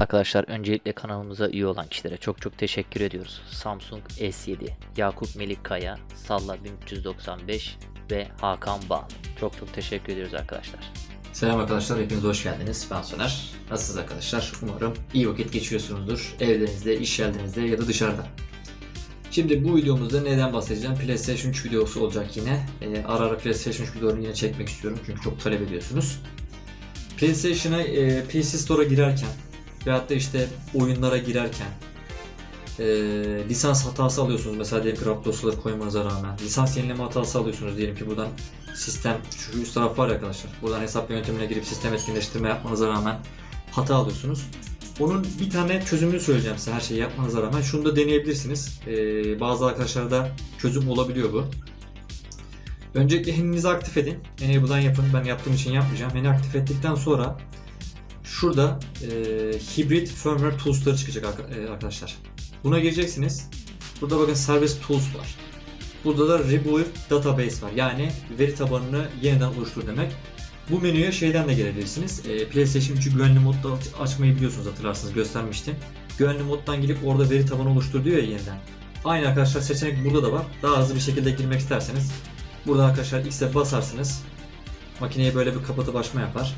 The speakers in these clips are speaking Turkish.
Arkadaşlar öncelikle kanalımıza üye olan kişilere çok çok teşekkür ediyoruz. Samsung S7, Yakup Melikkaya, Salla 1395 ve Hakan Bağ. Çok çok teşekkür ediyoruz arkadaşlar. Selam arkadaşlar, hepiniz hoş geldiniz. Ben Soner. Nasılsınız arkadaşlar? Umarım iyi vakit geçiriyorsunuzdur. Evlerinizde, iş yerinizde ya da dışarıda. Şimdi bu videomuzda neden bahsedeceğim? PlayStation 3 videosu olacak yine. Ee, ara ara PlayStation 3 videolarını yine çekmek istiyorum çünkü çok talep ediyorsunuz. PlayStation'a, e, PC Store'a girerken veyahut da işte oyunlara girerken e, lisans hatası alıyorsunuz. Mesela diyelim ki RAP dosyaları koymanıza rağmen. Lisans yenileme hatası alıyorsunuz diyelim ki buradan sistem şu üst taraf var arkadaşlar. Buradan hesap yöntemine girip sistem etkinleştirme yapmanıza rağmen hata alıyorsunuz. Onun bir tane çözümünü söyleyeceğim size her şeyi yapmanıza rağmen. Şunu da deneyebilirsiniz. Ee, bazı arkadaşlarda çözüm olabiliyor bu. Öncelikle heninizi aktif edin. Enable'dan yapın. Ben yaptığım için yapmayacağım. Heni aktif ettikten sonra şurada e, Hybrid Firmware Tools'ları çıkacak e, arkadaşlar. Buna gireceksiniz. Burada bakın Service Tools var. Burada da Rebuild Database var. Yani veri tabanını yeniden oluştur demek. Bu menüye şeyden de gelebilirsiniz. Ee, PlayStation 3'ü güvenli modda aç- açmayı biliyorsunuz hatırlarsınız göstermiştim. Güvenli moddan girip orada veri tabanı oluştur diyor ya yeniden. Aynı arkadaşlar seçenek burada da var. Daha hızlı bir şekilde girmek isterseniz burada arkadaşlar X'e basarsınız. Makineyi böyle bir kapatıp açma yapar.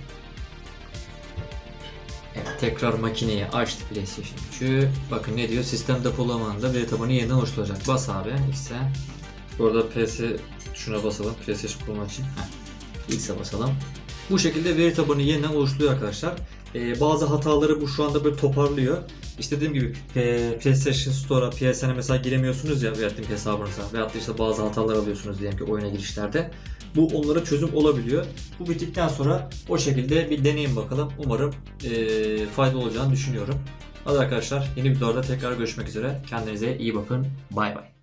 Evet, tekrar makineyi açtı PlayStation 3'ü. Bakın ne diyor? Sistem depolamanında veri tabanı yeniden oluşturulacak. Bas abi X'e. Burada PS şuna basalım. PlayStation kurmak için. Heh. X'e basalım. Bu şekilde veri tabanı yeniden oluşturuyor arkadaşlar. Ee, bazı hataları bu şu anda böyle toparlıyor. İşte dediğim gibi e, PlayStation Store'a, PSN'e mesela giremiyorsunuz ya veyahut hesabınıza veyahut işte bazı hatalar alıyorsunuz diyelim ki oyuna girişlerde. Bu onlara çözüm olabiliyor. Bu bittikten sonra o şekilde bir deneyin bakalım. Umarım e, faydalı olacağını düşünüyorum. Hadi arkadaşlar yeni videolarda tekrar görüşmek üzere. Kendinize iyi bakın. Bay bay.